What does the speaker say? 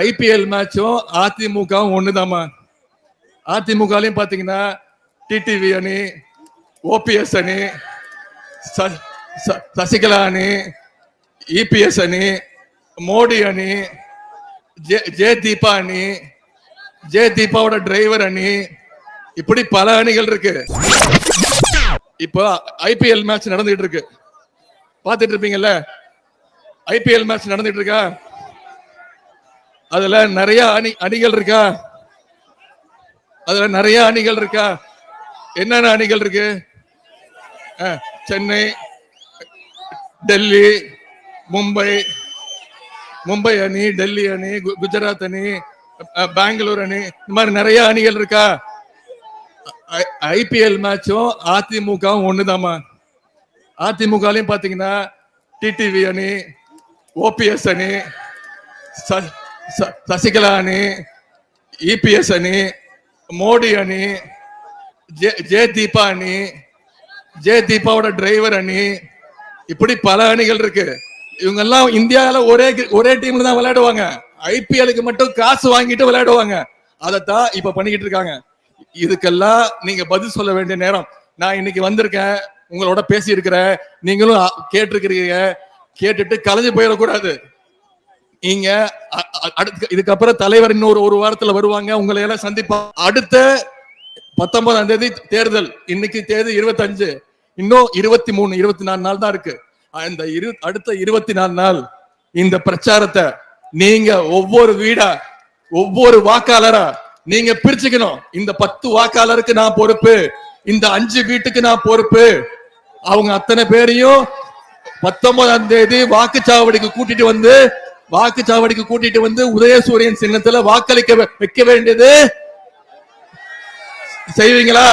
IPL மேட்சும் அதிமுகவும் ஒண்ணுதாமா அதிமுகலையும் பாத்தீங்கன்னா டிடிவி அணி ஓபிஎஸ் அணி ச- ச- சசிகலா அணி இபிஎஸ் அணி மோடி அணி ஜே ஜே தீபா அணி ஜே தீபாவோட டிரைவர் அணி இப்படி பல அணிகள் இருக்கு. இப்போ ஐபிஎல் மேட்ச் நடந்துட்டு இருக்கு. பாத்துட்டு இருப்பீங்கல்ல? ஐபிஎல் மேட்ச் நடந்துட்டு இருக்கா? அதுல நிறைய அணி அணிகள் இருக்கா? அதுல நிறைய அணிகள் இருக்கா? என்னென்ன அணிகள் இருக்கு? சென்னை டெல்லி மும்பை மும்பை அணி டெல்லி அணி கு- குஜராத் அணி பெங்களூர் அணி இந்த மாதிரி நிறைய அணிகள் இருக்கா? ஐபிஎல் மேட்சும் அதிமுகவும் ஒண்ணுதாமா அதிமுகலையும் பாத்தீங்கன்னா டிடிவி அணி ஓபிஎஸ் அணி ச- சசிகலா அணி இபிஎஸ் அணி மோடி அணி ஜே ஜே தீபா அணி ஜே தீபாவோட டிரைவர் அணி இப்படி பல அணிகள் இருக்கு. இவங்க எல்லாம் இந்தியாவில ஒரே ஒரே டீம்ல தான் விளையாடுவாங்க. ஐபிஎலுக்கு மட்டும் காசு வாங்கிட்டு விளையாடுவாங்க. அதைத்தான் இப்ப பண்ணிக்கிட்டு இருக்காங்க. இதுக்கெல்லாம் நீங்க பதில் சொல்ல வேண்டிய நேரம். நான் இன்னைக்கு வந்திருக்கேன். உங்களோட பேசி இருக்கிறேன் நீங்களும் கேட்டிருக்கிறீங்க. கேட்டுட்டு கலைஞ்சு போயிடக்கூடாது. நீங்க இதுக்கப்புறம் தலைவர் இன்னொரு ஒரு வாரத்துல வருவாங்க. உங்களை எல்லாம் சந்திப்பா அடுத்த பத்தொன்பதாம் தேதி தேர்தல். இன்னைக்கு தேதி இருபத்தஞ்சு. இன்னும் இருபத்தி மூணு இருபத்தி நாலு நாள் தான் இருக்கு. அந்த இரு அடுத்த இருபத்தி நாலு நாள் இந்த பிரச்சாரத்தை நீங்க ஒவ்வொரு வீடா ஒவ்வொரு வாக்காளரா நீங்க பிரிச்சுக்கணும். இந்த பத்து வாக்காளருக்கு நான் பொறுப்பு. இந்த அஞ்சு வீட்டுக்கு நான் பொறுப்பு. அவங்க அத்தனை பேரையும் பத்தொன்பதாம் தேதி வாக்குச்சாவடிக்கு கூட்டிட்டு வந்து வாக்குச்சாவடிக்கு கூட்டிட்டு வந்து உதயசூரியன் சின்னத்துல வாக்களிக்க வைக்க வேண்டியது. செய்வீங்களா?